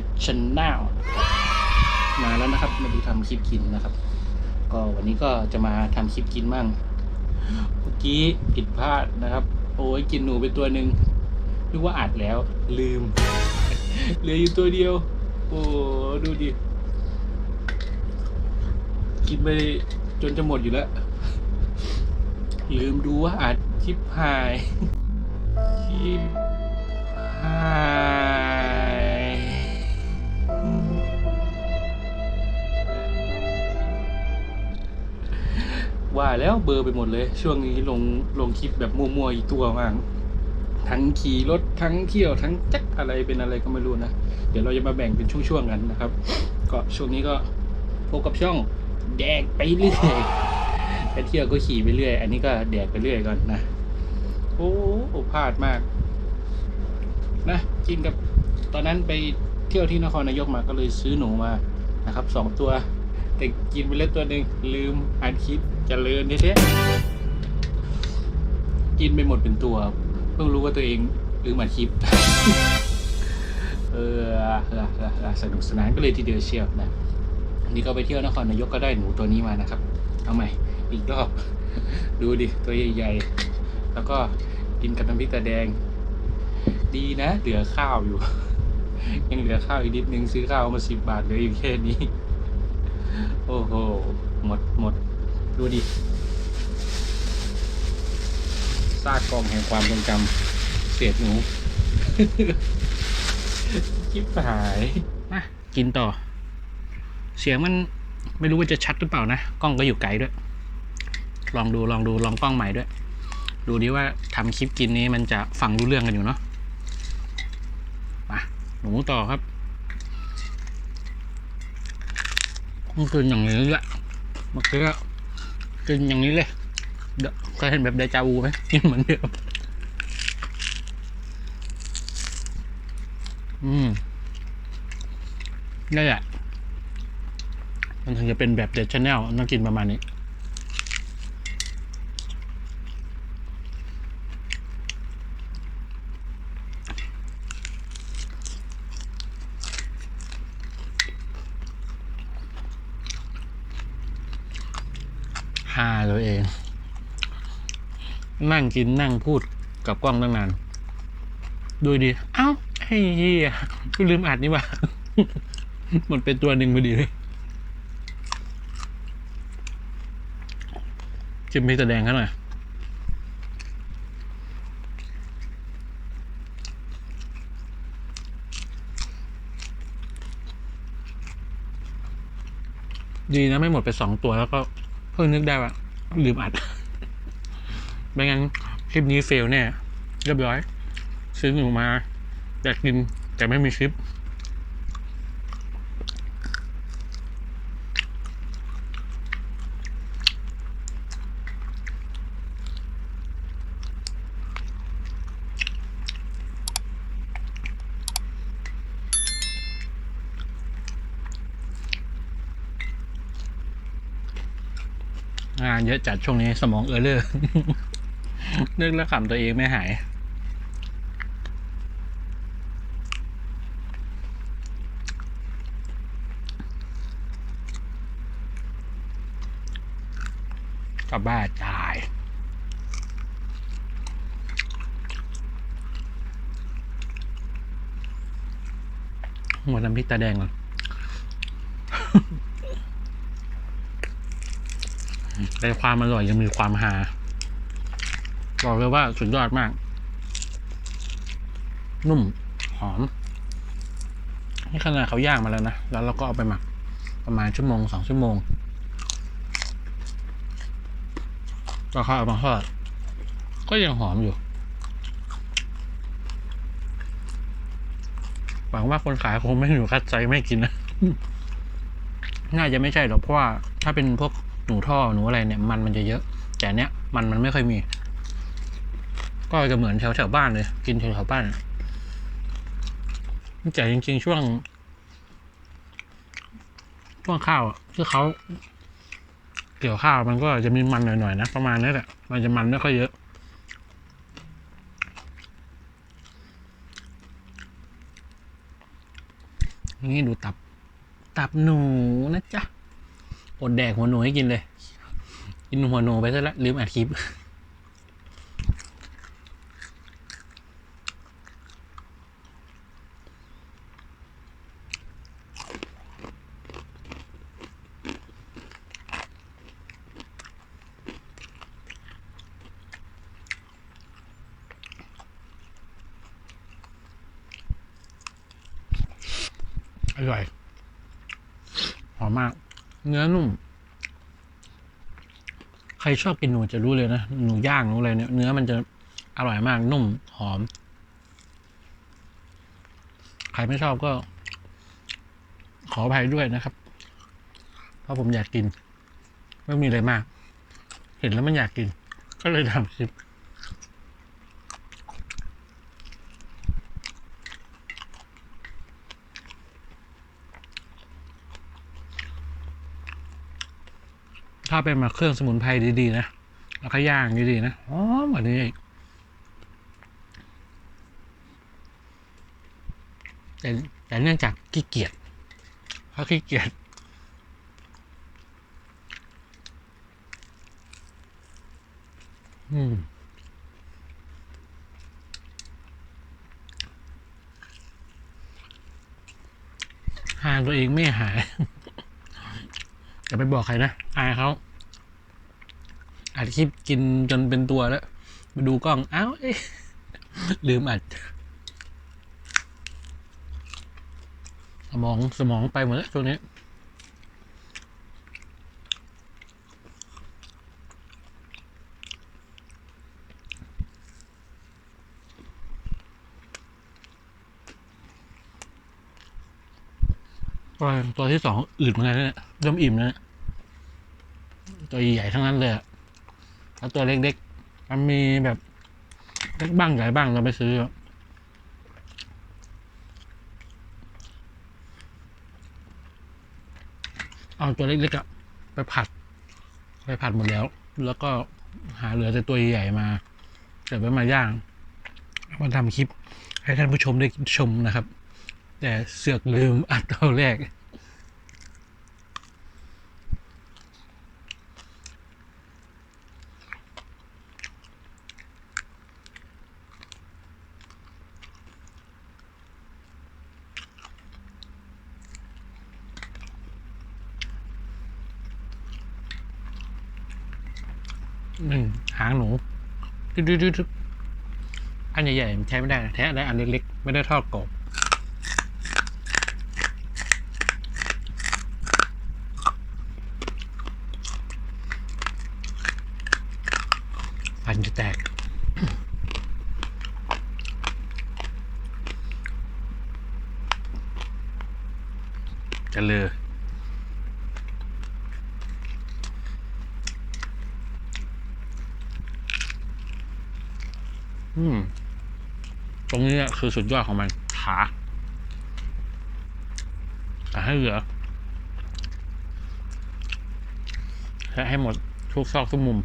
มส์แบบเด็ดชแนลมาแล้วนะครับ มาดูทำคลิปกินนะครับ ก็วันนี้ก็จะมาทำคลิปกินมั่ง เมื่อกี้ผิดพลาดนะครับ โอ้ยกินหนูไปตัวหนึ่งนึกว่าอัดแล้ว ลืม เหลืออยู่ตัวเดียว โอ้ดูดิ กินไปจนจะหมดอยู่แล้ว ลืมดูว่าอัดคลิปหายคลิปหาย ว่าแล้วเบอร์ไปหมดเลย ช่วงนี้ลงลงคลิปแบบมั่วๆอีกตัวมากทั้งขี่รถทั้งเที่ยวทั้งจักอะไรเป็นอะไรก็ไม่รู้นะ เดี๋ยวเราจะมาแบ่งเป็นช่วงๆกันนะครับ ก็ช่วงนี้ก็พบกับช่องแดกไปเรื่อยไปเที่ยวก็ขี่ไปเรื่อย อันนี้ก็แดกไปเรื่อยก่อนนะ โอ้โหพลาดมาก นะกินกับตอนนั้นไปเที่ยวที่นครนายกมาก็เลยซื้อหนูมานะครับสองตัว แต่กินไปแล้วตัวหนึ่งลืมอ่านคลิป จะเลินเท่ๆกินไปหมดเป็นตัว เพิ่งรู้ว่าตัวเองลืมอ่าคลิป เออสนุกสนานก็เลยทีเดียวเชียวนะวันนี่ก็ไปเที่ยวนครนายกก็ได้หนูตัวนี้มานะครับ เอาใหม่ อีกรอบ ดูดิ ตัวใหญ่ๆ แล้วก็กินกับน้ำพริกตาแดง ดีนะ เหลือข้าวอยู่ ยังเหลือข้าวอีกนิดนึงซื้อข้าวมาสิบบาทเหลืออยู่แค่นี้ โอ้โห หมดหมด ดูดิซากกองแห่งความทรงจำเศษหนูคิดหายมากินต่อ เสียงมันไม่รู้ว่าจะชัดหรือเปล่านะ กล้องก็อยู่ไกลด้วย ลองดูลองดูลองกล้องใหม่ด้วย ดูดิว่าทำคลิปกินนี้มันจะฟังรู้เรื่องกันอยู่เนาะมาหนูต่อครับมันกินอย่างนี้แหละเมื่อกี้ ก็กินอย่างนี้เลยเคยเห็นแบบเดจาวูไหมกินเหมือนเดิมอืมนี่แหละมันถึงจะเป็นแบบเด็ดชแนลต้องกินประมาณนี้ ฮาตัวเอง นั่งกินนั่งพูดกับกล้องตั้งนานดูดิเอ้าไอ้เหี้ยกูลืมอัดนี่ว่า มันเป็นตัวหนึ่งพอดีเลยจิมมีแสดงเขาหน่อยดีนะไม่หมดไปสองตัวแล้วก็ เพิ่งนึกได้ว่าลืมอัดไม่งั้นคลิปนี้เฟลแน่เรียบร้อย ซื้อหนูมาอยากกินแต่ไม่มีคลิป งานเยอะจัดช่วงนี้สมองเออเลอร์นึกแล้วขำตัวเองไม่หาย ก็บ้าตายหมดน้ำพริกตาแดงก่อน ในความอร่อยยังมีความฮาบอกเลยว่าสุดยอดมาก นุ่มหอมนี่ขนาดเขาย่างมาแล้วนะ แล้วเราก็เอาไปหมักประมาณชั่วโมงสองชั่วโมงแล้วเขาเอามาทอดก็ยังหอมอยู่ หวังว่าคนขายคงไม่อยู่คัดใจไม่กินนะ น่าจะไม่ใช่หรอกเพราะว่าถ้าเป็นพวก หนูท่อหนูอะไรเนี่ยมันมันจะเยอะ แต่เนี้ยมันมันไม่ค่อยมี ก็จะเหมือนแถวแถวบ้านเลย กินแถวแถวบ้านแต่จริง ๆ ช่วง ช่วงข้าวที่เขาเกี่ยวข้าวมันก็จะมีมันหน่อยๆนะประมาณนี้แหละมันจะมันไม่ค่อยเยอะนี่ดูตับ ตับหนูนะจ๊ะ อดแดกหัวหนูให้กินเลย กินหัวหนูไปซะแล้วลืมอัดคลิปอร่อยหอมมาก เนื้อนุ่ม ใครชอบกินหนูจะรู้เลยนะ หนูย่างหนูอะไรเนี่ย เนื้อมันจะอร่อยมาก นุ่ม หอม ใครไม่ชอบก็ ขออภัยด้วยนะครับ เพราะผมอยากกิน ไม่มีอะไรมาก เห็นแล้วมันอยากกิน ก็เลยทำคลิป ถ้าเป็นมาเครื่องสมุนไพรดีๆนะแล้วก็ย่างดีๆนะอ๋อมกวันนี้อีกแต่แต่เนื่องจากขี้เกียจเพราะขี้เกียจอืมหาตัวเองไม่หาย อย่าไปบอกใครนะ อายเขา อัดคลิปกินจนเป็นตัวแล้วมาดูกล้องอ้าวเอ๊ะลืมอัด สมองสมองไปหมดแล้วช่วงนี้ตัวที่สองอืดเหมือนกันเนี่ยเริ่มอิ่มแล้วเนี่ยตัวใหญ่ทั้งนั้นเลยอะ แล้วตัวเล็กๆ มันมีแบบเล็กบ้างใหญ่บ้างเราไปซื้ออะเอาตัวเล็กๆอะไปผัด ไปผัดหมดแล้ว แล้วก็หาเหลือแต่ตัวใหญ่มาเก็บไว้มาย่างมาทำคลิปให้ท่านผู้ชมได้ชมนะครับ แต่เสือกลืมอัดตอนแรก หนึ่งหางหนูดึ๊ดๆๆอันใหญ่ๆใช้ไม่ได้นะแท้ได้อันเล็กๆ ไม่ได้ทอดกรอบฟันจะแตกจะเลอ อืม ตรงนี้คือสุดยอดของมันขาแต่ให้เหลือและให้หมดทุกซอกทุกมุม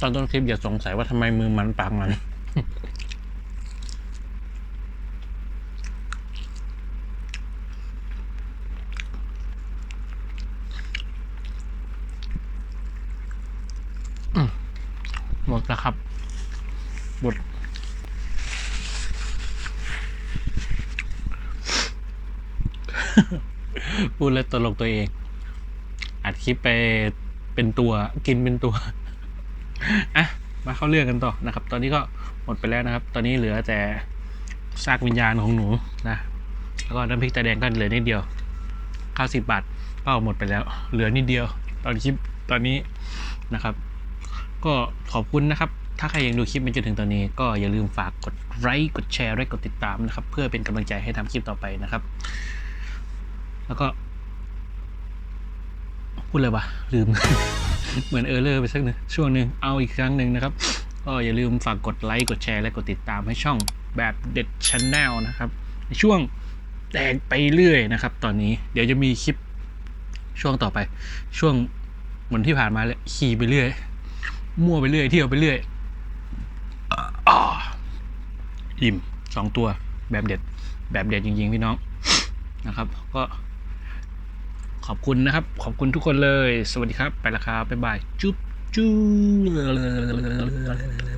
ตอนต้นคลิปอย่าสงสัยว่าทำไมมือมันปากมัน หมดแล้วครับหมดพูดเลยตลกตัวเอง อัดคลิปไปเป็นตัวกินเป็นตัว อะมาเข้าเรื่องกันต่อนะครับ ตอนนี้ก็หมดไปแล้วนะครับ ตอนนี้เหลือแต่ซากวิญญาณของหนูนะแล้วก็น้ำพริกตาแดงก็เหลือนิดเดียวเก้าสิบบาทก็หมดไปแล้ว เหลือนิดเดียว ตอนคลิปตอนนี้นะครับ ก็ขอบคุณนะครับ ถ้าใครยังดูคลิปมาจนถึงตอนนี้ ก็อย่าลืมฝากกดไลค์กดแชร์และกดติดตามนะครับ เพื่อเป็นกำลังใจให้ทำคลิปต่อไปนะครับ แล้วก็ พูดเลยวะลืม เหมือนเออเลอร์ไปสักหนึ่งช่วงหนึ่งเอาอีกครั้งหนึ่งนะครับ ก็อย่าลืมฝากกดไลค์กดแชร์และกดติดตามให้ช่องแบบเด็ดช n แนลนะครับ ในช่วงแดงไปเรื่อยนะครับ ตอนนี้เดี๋ยวจะมีคลิปช่วงต่อไป ช่วงเหมือนที่ผ่านมาเลยขี่ไปเรื่อย มั่วไปเรื่อยเที่ยวไปเรื่อยอิ่มสองตัวแบบเด็ดแบบเด็ดจริงๆพี่น้องนะครับ ก็ ขอบคุณนะครับ ขอบคุณทุกคนเลย สวัสดีครับ ไปละครับ บ๊ายบาย จุ๊บจุ๊บ